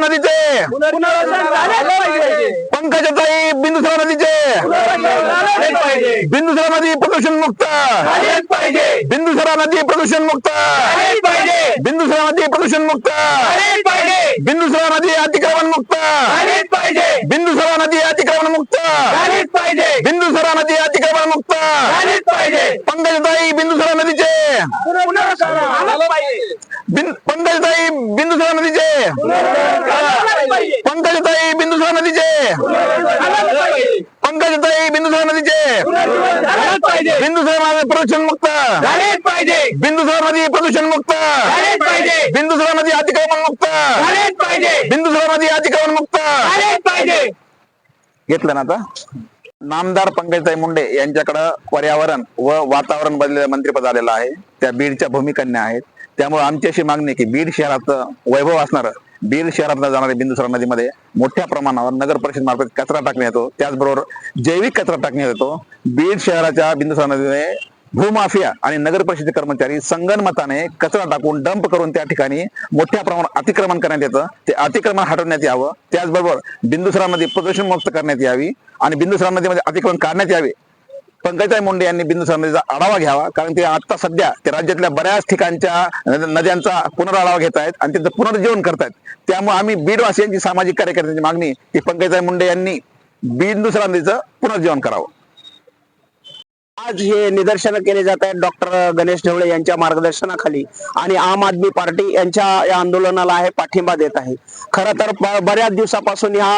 नदीचे. पंकजाताई बिंदुसरा नदीचे. बिंदुसरा नदी प्रदूषण मुक्त बिंदुसरा नदी प्रदूषण मुक्त बिंदुसरा नदी प्रदूषण मुक्त बिंदुसरा नदी अतिक्रमण मुक्त बिंदुसरा नदी अतिक्रमण मुक्त बिंदुसरा नदी अतिक्रमण मुक्त पंकजाताई बिंदुसरा नदीचे पंकजाताई बिंदुसरा नदीचे. पंकजाताई बिंदुसरा नदीचे. पंकजाताई बिंदुसरा नदीचे. बिंदुसरा नदी प्रदूषण मुक्त. बिंदुसरा नदी प्रदूषण मुक्त. बिंदुसरा नदी अतिक्रमण मुक्त. बिंदुसरा नदी अतिक्रमण मुक्त. घेतलं ना आता? नामदार पंकजताई मुंडे यांच्याकडं पर्यावरण व वातावरण बदलेलं मंत्रीपद आलेलं आहे. त्या बीडच्या भूमिकन्या आहेत. त्यामुळे आमची अशी मागणी की बीड शहराचं वैभव असणारं बीड शहरात जाणाऱ्या बिंदुसरा नदीमध्ये मोठ्या प्रमाणावर नगर परिषद मार्फत कचरा टाकण्यात येतो. त्याचबरोबर जैविक कचरा टाकण्यात येतो. बीड शहराच्या बिंदुसरा नदीमध्ये भूमाफिया आणि नगर परिषदेचे कर्मचारी संगनमताने कचरा टाकून डंप करून त्या ठिकाणी मोठ्या प्रमाणात अतिक्रमण करण्यात येतं. ते अतिक्रमण हटवण्यात यावं. त्याचबरोबर बिंदुसरा नदी प्रदूषण मुक्त करण्यात यावी. आणि बिंदुसरा नदीमध्ये म्हणजे अतिक्रमण करण्यात यावे. पंकजताई मुंडे यांनी बिंदुसरा नदीचा आढावा घ्यावा. कारण ते आता सध्या ते राज्यातल्या बऱ्याच ठिकाणच्या नद्यांचा पुनराढावा घेत आहेत आणि त्यांचं पुनर्जीवन करतायत त्यामुळे आम्ही बीडवासियांची सामाजिक कार्यकर्त्यांची मागणी की पंकजताई मुंडे यांनी बिंदुसरा नदीचं पुनर्जीवन करावं. आज हे निदर्शन केले जात आहेत. डॉक्टर गणेश ढवळे यांच्या मार्गदर्शनाखाली आणि आम आदमी पार्टी यांच्या या आंदोलनाला आहे पाठिंबा देत आहे. खरं तर बऱ्याच दिवसापासून या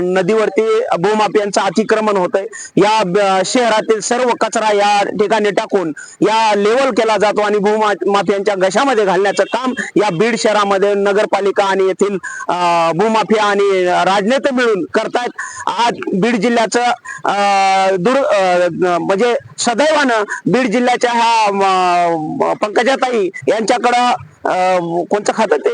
नदीवरती नदीवरती भूमाफियांचं अतिक्रमण होत आहे या शहरातील सर्व कचरा या ठिकाणी टाकून या लेवल केला जातो आणि भूमाफियांच्या घशामध्ये घालण्याचं काम या बीड शहरामध्ये नगरपालिका आणि येथील अं, भूमाफिया आणि राजनेते मिळून करतायत. आज बीड जिल्ह्याचं अं, दूर म्हणजे सदैवानं बीड जिल्ह्याच्या ह्या पंकजाताई यांच्याकडं अं, कोणतं खातं ते?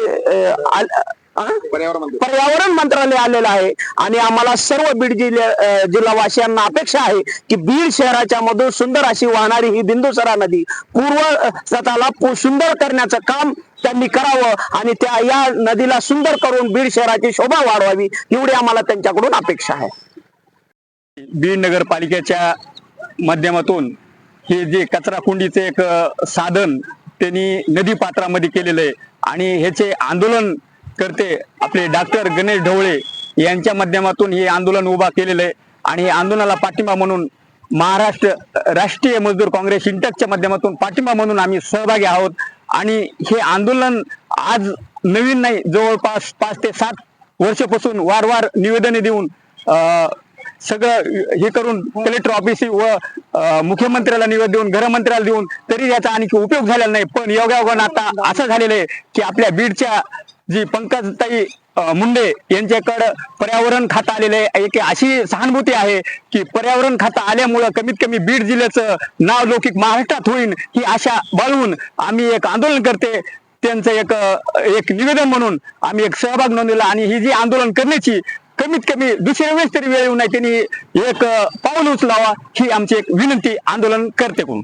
पर्यावरण मंत्रालय आलेलं आहे आणि आम्हाला सर्व बीड जिल्ह्या जिल्हावासियांना अपेक्षा आहे की बीड शहराच्या मधून सुंदर अशी वाहणारी ही बिंदुसरा नदी पूर्व पु- सुंदर करण्याचं काम त्यांनी करावं आणि त्या या नदीला सुंदर करून बीड शहराची शोभा वाढवावी एवढी आम्हाला त्यांच्याकडून अपेक्षा आहे बीड नगरपालिकेच्या माध्यमातून हे जे कचरा कुंडीचे एक साधन त्यांनी नदी पात्रामध्ये केलेलं आहे. आणि ह्याचे आंदोलन करते आपले डॉक्टर गणेश ढवळे यांच्या माध्यमातून हे आंदोलन उभा केलेलं आहे. आणि हे आंदोलनाला पाठिंबा म्हणून महाराष्ट्र राष्ट्रीय मजदूर काँग्रेस इंटकच्या माध्यमातून पाठिंबा म्हणून आम्ही सहभागी आहोत. आणि हे आंदोलन आज नवीन नाही जवळपास पाच ते सात वर्षापासून वारंवार निवेदने देऊन सगळं हे करून कलेक्टर ऑफिस व मुख्यमंत्र्याला निवेदन देऊन गृहमंत्र्याला देऊन तरी याचा आणखी उपयोग झालेला नाही. पण योगायोगानं आता असं झालेलं आहे की आपल्या बीडच्या जी पंकजताई मुंडे यांच्याकडं पर्यावरण खातं आलेलं आहे. एक अशी सहानुभूती आहे की पर्यावरण खातं आल्यामुळं कमीत कमी बीड जिल्ह्याचं नाव लौकिक महाराष्ट्रात होईल ही आशा बाळवून आम्ही एक आंदोलन करते. त्यांचं एक एक निवेदन म्हणून आम्ही एक सहभाग नोंदवला आणि ही जी आंदोलन करण्याची कमीत कमी दुसऱ्या वेळेस तरी वेळ येऊ नये. त्यांनी एक पाऊल उचलावा ही आमची एक विनंती आंदोलन करते कोण